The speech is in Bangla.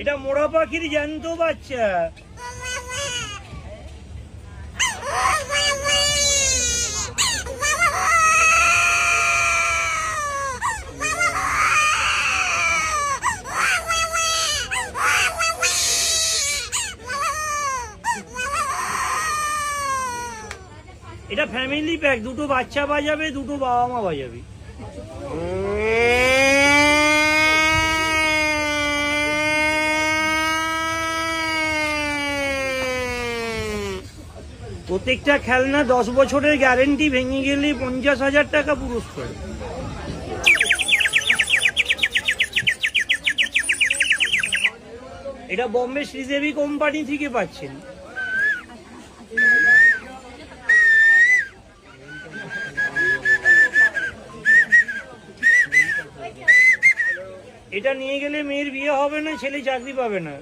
এটা মোড়া পাখির জ্যান্ত বাচ্চা। এটা ফ্যামিলি প্যাক দুটো বাচ্চা বাজাবে, দুটো বাবা মা বাজাবে প্রত্যেকটা খেলনা দশ বছরের গ্যারেন্টি ভেঙে গেলে পঞ্চাশ হাজার টাকা পুরস্কার। এটা বম্বে শ্রীদেবী কোম্পানি থেকে পাচ্ছেন। এটা নিয়ে গেলে মেয়ের বিয়ে হবে না, ছেলে চাকরি পাবে না।